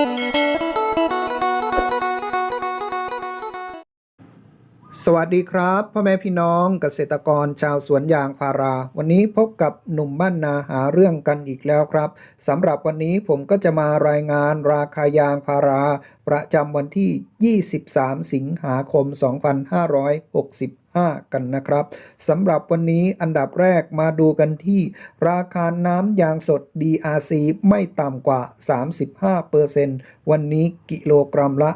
สวัสดีครับพ่อแม่พี่น้องเกษตรกรชาวสวนยางพารา วันนี้พบกับหนุ่มบ้านนาหาเรื่องกันอีกแล้วครับสำหรับวันนี้ผมก็จะมารายงานราคายางพารา ประจำวันที่ 23 สิงหาคม 2560 5 กันนะครับสำหรับวันนี้อันดับแรกมาดูกันที่ราคาน้ำยางสด DRC ไม่ต่ำกว่า 35%วันนี้กิโลกรัมละ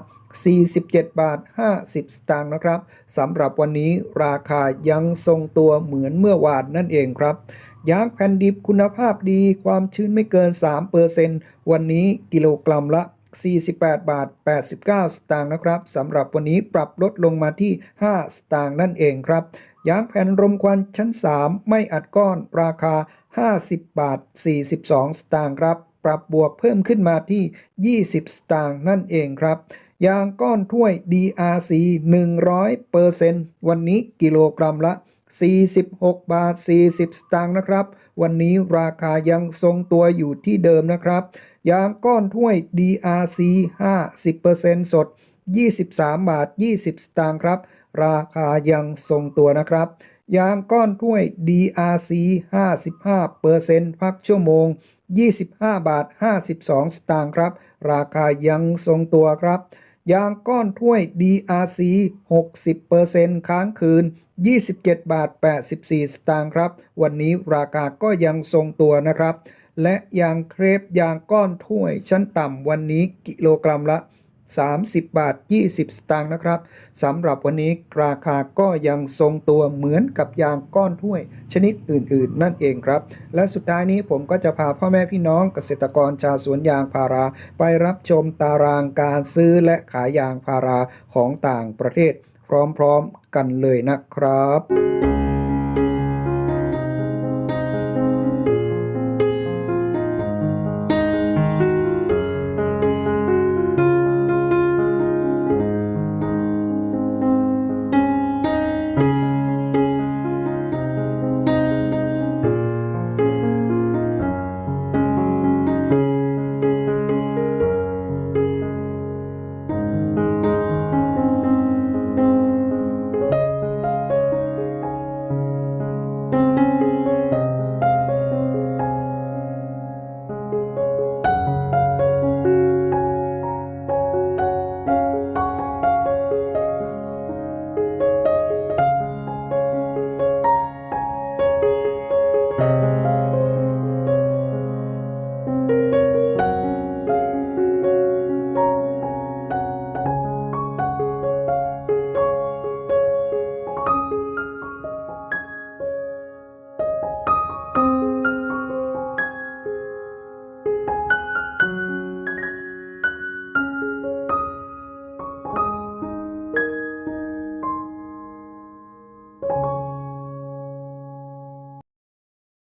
47 บาท 50 สตางค์นะครับสำหรับวันนี้ราคายังทรงตัวเหมือนเมื่อวานนั่นเองครับยางแผ่นดิบคุณภาพดีความชื้นไม่เกิน 3%วันนี้กิโลกรัมละ 48 บาท 89 สตางค์นะครับสำหรับวันนี้ปรับลดลงมาที่ 5 สตางค์นั่นเองครับยางแผ่นรมควันชั้น 3 ไม่อัดก้อนราคา 50 บาท 42 สตางค์ครับ ปรับบวกเพิ่มขึ้นมาที่ 20 สตางค์นั่นเองครับยางก้อนถ้วย DRC 100%วันนี้กิโลกรัมละ 46 บาท 40 สตางค์นะครับ วันนี้ราคายังทรงตัวอยู่ที่เดิมนะครับ ยางก้อนถ้วย DRC 50%สด 23 บาท 20 สตางค์ครับ ราคายังทรงตัวนะครับ ยางก้อนถ้วย DRC 55%พักชั่วโมง 25 บาท 52 สตางค์ครับ ราคายังทรงตัวครับ ยางก้อนถ้วย DRC 60%ค้างคืน 27 บาท 84 สตางค์ครับ วันนี้ราคาก็ยังทรงตัวนะครับ และยางเครปยางก้อนถ้วยชั้นต่ำวันนี้กิโลกรัมละ 30 บาท 20 สตางค์นะครับสำหรับวันนี้ราคาก็ยังทรงตัวเหมือนกับยางก้อนถ้วย ชนิดอื่น ๆ นั่นเองครับ และสุดท้ายนี้ผมก็จะพาพ่อแม่พี่น้องเกษตรกรชาวสวนยางพารา ไปรับชมตารางการซื้อและขายยางพาราของต่างประเทศ พร้อม ๆ กันเลยนะครับ